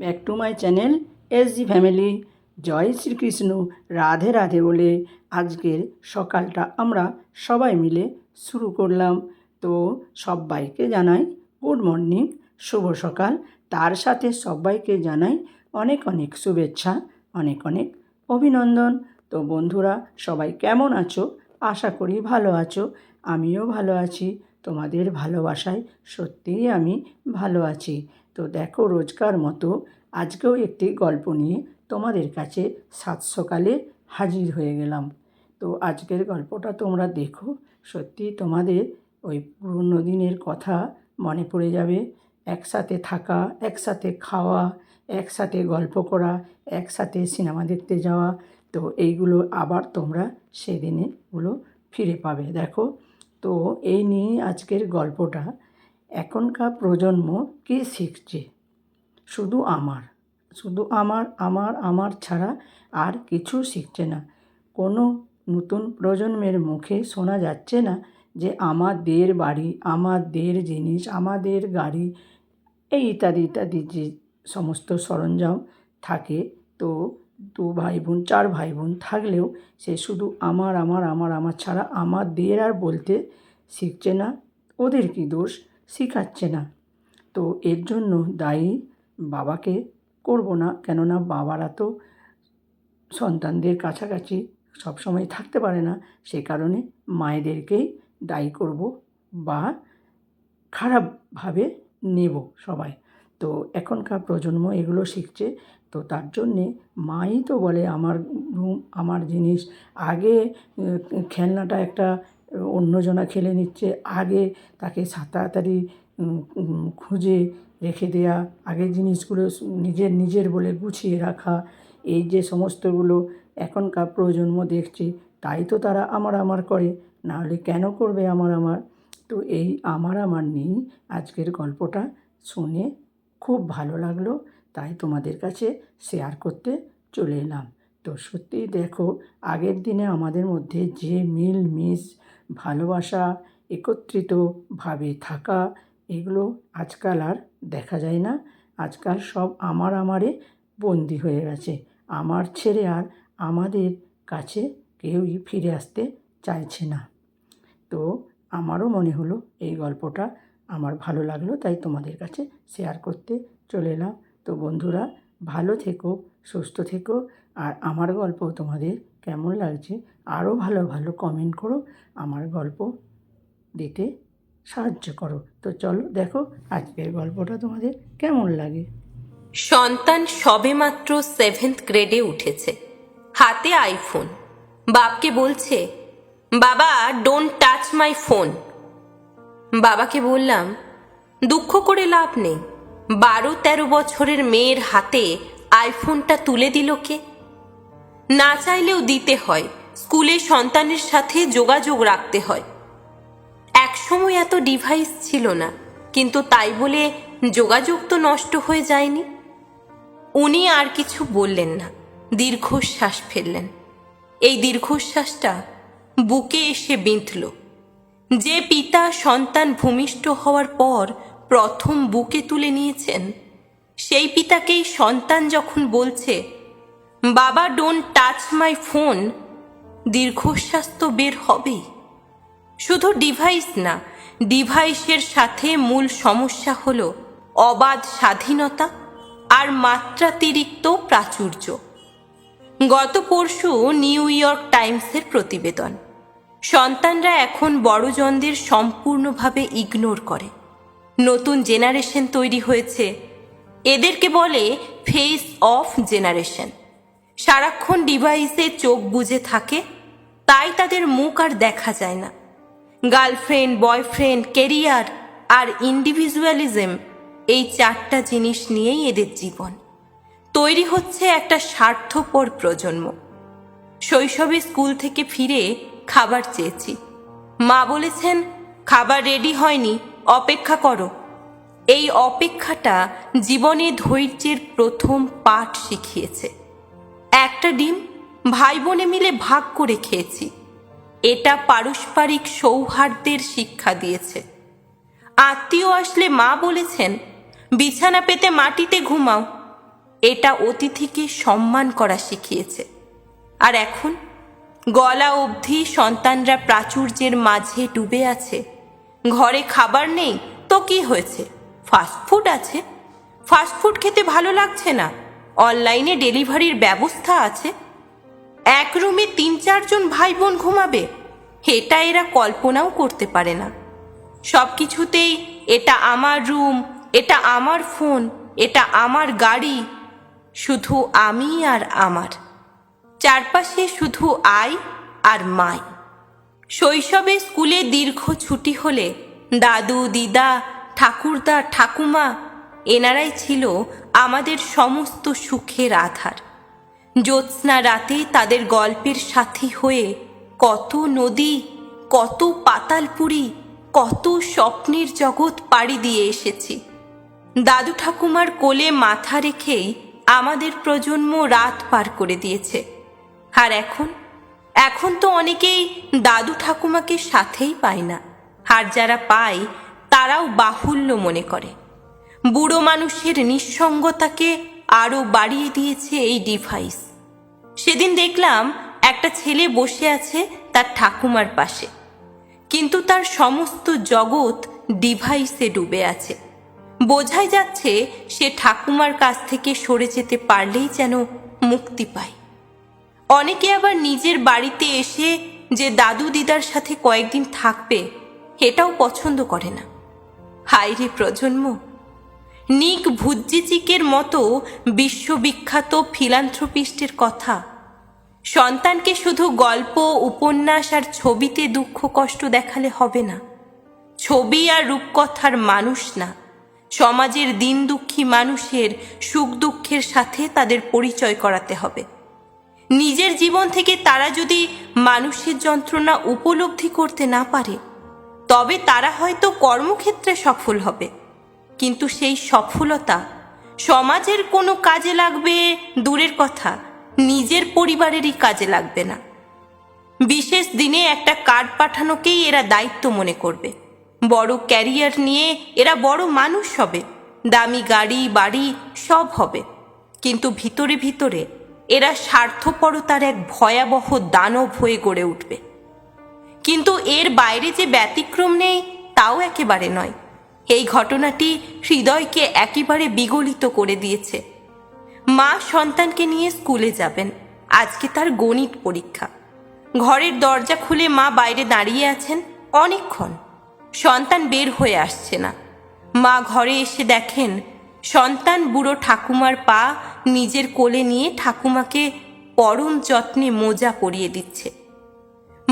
Back to my channel S G family জয় শ্রীকৃষ্ণ, রাধে রাধে বলে আজকের সকালটা আমরা সবাই মিলে শুরু করলাম। তো সবাইকে জানাই গুড মর্নিং শুভ সকাল। তার সাথে সবাইকে জানাই অনেক অনেক শুভেচ্ছা, অনেক অনেক অভিনন্দন। তো বন্ধুরা, সবাই কেমন আছো? আশা করি ভালো আছো। আমিও ভালো আছি। তোমাদের ভালোবাসায় সত্যিই আমি ভালো আছি। তো দেখো রোজকার মতো আজকেও একটি গল্প নিয়ে তোমাদের কাছে সাত সকালে হাজির হয়ে গেলাম। তো আজকের গল্পটা তোমরা দেখো, সত্যি তোমাদের ওই পুরনো দিনের কথা মনে পড়ে যাবে। একসাথে থাকা, একসাথে খাওয়া, একসাথে গল্প করা, একসাথে সিনেমা দেখতে যাওয়া, তো এইগুলো আবার তোমরা সেদিনেগুলো ফিরে পাবে। দেখো, তো এই নিয়ে আজকের গল্পটা। এখনকার প্রজন্ম কী শিখছে? শুধু আমার। শুধু আমার আমার আমার ছাড়া আর কিছু শিখছে না। কোনো নতুন প্রজন্মের মুখে শোনা যাচ্ছে না যে আমাদের বাড়ি, আমাদের জিনিস, আমাদের গাড়ি, এই ইত্যাদি ইত্যাদি যে সমস্ত সরঞ্জাম থাকে, তো দু ভাই বোন চার ভাই বোন থাকলেও সে শুধু আমার আমার আমার আমার ছাড়া আমাদের আর বলতে শিখছে না। ওদের কি দোষ? শেখাচ্ছে না। তো এর জন্য দায়ী বাবাকে করব না। কেননা বাবারা তো সন্তানদের কাছাকাছি সবসময় থাকতে পারে না। সে কারণে মায়েদেরকেই দায়ী করব বা খারাপভাবে নেব সবাই। তো এখনকার প্রজন্ম এগুলো শিখছে। তো তার জন্যে মাই তো বলে আমার রুম, আমার জিনিস। আগে খেলনাটা একটা অন্যজনা খেলে নিচ্ছে, আগে তাকে তাড়াতাড়ি খুঁজে রেখে দেয়া, আগের জিনিসগুলো নিজের নিজের বলে গুছিয়ে রাখা, এই যে সমস্তগুলো এখনকার প্রজন্ম দেখছে, তাই তো তারা আমার আমার করে, নাহলে কেন করবে আমার আমার? তো এই আমার আমার নিয়েই আজকের গল্পটা শুনে খুব ভালো লাগল, তাই তোমাদের কাছে শেয়ার করতে চলে এলাম। তো সত্যিই দেখো, আগের দিনে আমাদের মধ্যে যে মিল মিস ভালোবাসা একত্রিতভাবে থাকা, এগুলো আজকাল আর দেখা যায় না। আজকাল সব আমার আমারে বন্দি হয়ে গেছে। আমার ছেড়ে আর আমাদের কাছে কেউই ফিরে আসতে চাইছে না। তো আমারও মনে হলো এই গল্পটা আমার ভালো লাগল, তাই তোমাদের কাছে শেয়ার করতে চলে এলাম। তো বন্ধুরা ভালো থেকো, সুস্থ থেকো। আর আমার গল্প তোমাদের কেমন লাগছে, আরও ভালো ভালো কমেন্ট করো। আমার গল্প দিতে সাহায্য করো। তো চলো দেখো আজকের গল্পটা তোমাদের কেমন লাগে। সন্তান সবেমাত্র সেভেন্থ গ্রেডে উঠেছে। হাতে আইফোন বাপকে বলছে, বাবা ডোন্ট টাচ মাই ফোন বাবাকে বললাম, দুঃখ করে লাভ নেই। বারো তেরো বছরের মেয়ের হাতে আইফোনটা তুলে দিল কে? না চাইলেও দিতে হয়, স্কুলে সন্তানের সাথে যোগাযোগ রাখতে হয়। একসময় এত ডিভাইস ছিল না, কিন্তু তাই বলে যোগাযোগ তো নষ্ট হয়ে যায়নি। উনি আর কিছু বললেন না, দীর্ঘশ্বাস ফেললেন। এই দীর্ঘশ্বাসটা বুকে এসে বিঁধল। যে পিতা সন্তান ভূমিষ্ঠ হওয়ার পর প্রথম বুকে তুলে নিয়েছেন। সেই পিতাকেই সন্তান যখন বলছে, বাবা ডোন্ট টাচ মাই ফোন দীর্ঘশ্বাস তো বের হবেই। শুধু ডিভাইস না ডিভাইসের সাথে মূল সমস্যা হল অবাধ স্বাধীনতা আর মাত্রাতিরিক্ত প্রাচুর্য। গত পরশু নিউ ইয়র্ক টাইমসের প্রতিবেদন। সন্তানরা এখন বড়জনদের সম্পূর্ণভাবে ইগনোর করে। নতুন জেনারেশন তৈরি হয়েছে। এদেরকে বলে ফেস অফ জেনারেশন। সারাক্ষণ ডিভাইসে চোখ বুজে থাকে, তাই তাদের মুখ আর দেখা যায় না। গার্লফ্রেন্ড, বয়ফ্রেন্ড কেরিয়ার আর ইন্ডিভিজুয়ালিজম এই চারটা জিনিস নিয়েই এদের জীবন। তৈরি হচ্ছে একটা স্বার্থপর প্রজন্ম। শৈশবে স্কুল থেকে ফিরে খাবার চেয়েছি। মা বলেছেন, খাবার রেডি হয়নি, অপেক্ষা করো। এই অপেক্ষাটা জীবনে ধৈর্যের প্রথম পাঠ শিখিয়েছে। একটা ডিম ভাই বোনে মিলে ভাগ করে খেয়েছি। এটা পারস্পরিক সৌহার্দ্যের শিক্ষা দিয়েছে। আত্মীয় আসলে মা বলেছেন, বিছানা পেতে মাটিতে ঘুমাও। এটা অতিথিকে সম্মান করা শিখিয়েছে। আর এখন, গলা অবধি সন্তানরা প্রাচুর্যের মাঝে ডুবে আছে। ঘরে খাবার নেই, তো কি হয়েছে? ফাস্টফুড আছে। ফাস্টফুড খেতে ভালো লাগছে না। অনলাইনে ডেলিভারির ব্যবস্থা আছে। এক রুমে তিন চারজন ভাই বোন ঘুমাবে। এটা এরা কল্পনাও করতে পারে না। সব কিছুতেই এটা আমার রুম এটা আমার ফোন এটা আমার গাড়ি। শুধু আমি আর আমার। চারপাশে শুধু আই আর মাই। শৈশবে স্কুলে দীর্ঘ ছুটি হলে দাদু, দিদা ঠাকুরদা ঠাকুমা, এনারাই ছিল আমাদের সমস্ত সুখের আধার। জ্যোৎস্না রাতে তাদের গল্পের সাথী হয়ে কত নদী, কত পাতালপুরি, কত স্বপ্নের জগৎ পাড়ি দিয়ে এসেছি। দাদু ঠাকুমার কোলে মাথা রেখেই আমাদের প্রজন্ম রাত পার করে দিয়েছে। আর এখন? এখন তো অনেকেই দাদু ঠাকুমাকে সাথেই পায় না। আর যারা পায় তারাও বাহুল্য মনে করে। বুড়ো মানুষের নিঃসঙ্গতাকে আরও বাড়িয়ে দিয়েছে এই ডিভাইস। সেদিন দেখলাম একটা ছেলে বসে আছে তার ঠাকুমার পাশে। কিন্তু তার সমস্ত জগৎ ডিভাইসে ডুবে আছে। বোঝাই যাচ্ছে সে ঠাকুমার কাছ থেকে সরে যেতে পারলেই যেন মুক্তি পায়। অনেকে আবার নিজের বাড়িতে এসে যে দাদু দিদার সাথে কয়েকদিন থাকবে এটাও পছন্দ করে না। হাইরে প্রজন্ম, নিক ভুজ্জিচিকের মতো বিশ্ববিখ্যাত ফিলান্থ্রোপিস্টের কথা। সন্তানকে শুধু গল্প, উপন্যাস আর ছবিতে দুঃখ কষ্ট দেখালে হবে না। ছবি আর রূপকথার মানুষ না, সমাজের দিন দুঃখী মানুষের সুখ দুঃখের সাথে তাদের পরিচয় করাতে হবে। নিজের জীবন থেকে তারা যদি মানুষের যন্ত্রণা উপলব্ধি করতে না পারে তবে তারা হয়তো কর্মক্ষেত্রে সফল হবে। কিন্তু সেই সফলতা সমাজের কোনো কাজে লাগবে দূরের কথা, নিজের পরিবারেরই কাজে লাগবে না। বিশেষ দিনে একটা কার্ড পাঠানোকেই এরা দায়িত্ব মনে করবে। বড় ক্যারিয়ার নিয়ে এরা বড় মানুষ হবে, দামি গাড়ি, বাড়ি, সব হবে। কিন্তু ভিতরে ভিতরে এরা স্বার্থপরতার এক ভয়াবহ দানব হয়ে গড়ে উঠবে। কিন্তু এর বাইরে যে ব্যতিক্রম নেই, তাও একেবারে নয়। এই ঘটনাটি হৃদয়কে একেবারে বিগলিত করে দিয়েছে। মা সন্তানকে নিয়ে স্কুলে যাবেন। আজকে তার গণিত পরীক্ষা। ঘরের দরজা খুলে মা বাইরে দাঁড়িয়ে আছেন অনেকক্ষণ। সন্তান বের হয়ে আসছে না। মা ঘরে এসে দেখেন, সন্তান বুড়ো ঠাকুমার পা নিজের কোলে নিয়ে ঠাকুমাকে পরম যত্নে মোজা পরিয়ে দিচ্ছে।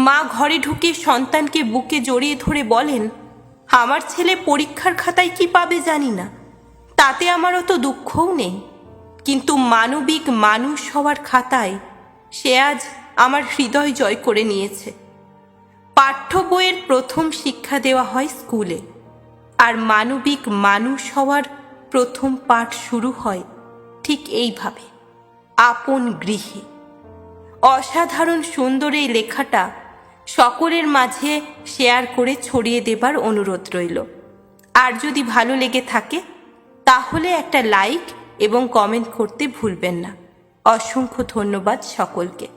মা ঘরে ঢুকে সন্তানকে বুকে জড়িয়ে ধরে বলেন, আমার ছেলে পরীক্ষার খাতায় কি পাবে জানি না। তাতে আমার অত দুঃখও নেই। কিন্তু মানবিক মানুষ হওয়ার খাতায় সে আজ আমার হৃদয় জয় করে নিয়েছে। পাঠ্য বইয়ের প্রথম শিক্ষা দেওয়া হয় স্কুলে। আর মানবিক মানুষ হওয়ার প্রথম পাঠ শুরু হয় ঠিক এইভাবে। আপন গৃহে। অসাধারণ সুন্দর এই লেখাটা সকলের মাঝে শেয়ার করে ছড়িয়ে দেবার অনুরোধ রইল। আর যদি ভালো লেগে থাকে, তাহলে একটা লাইক এবং কমেন্ট করতে ভুলবেন না। অসংখ্য ধন্যবাদ সকলকে।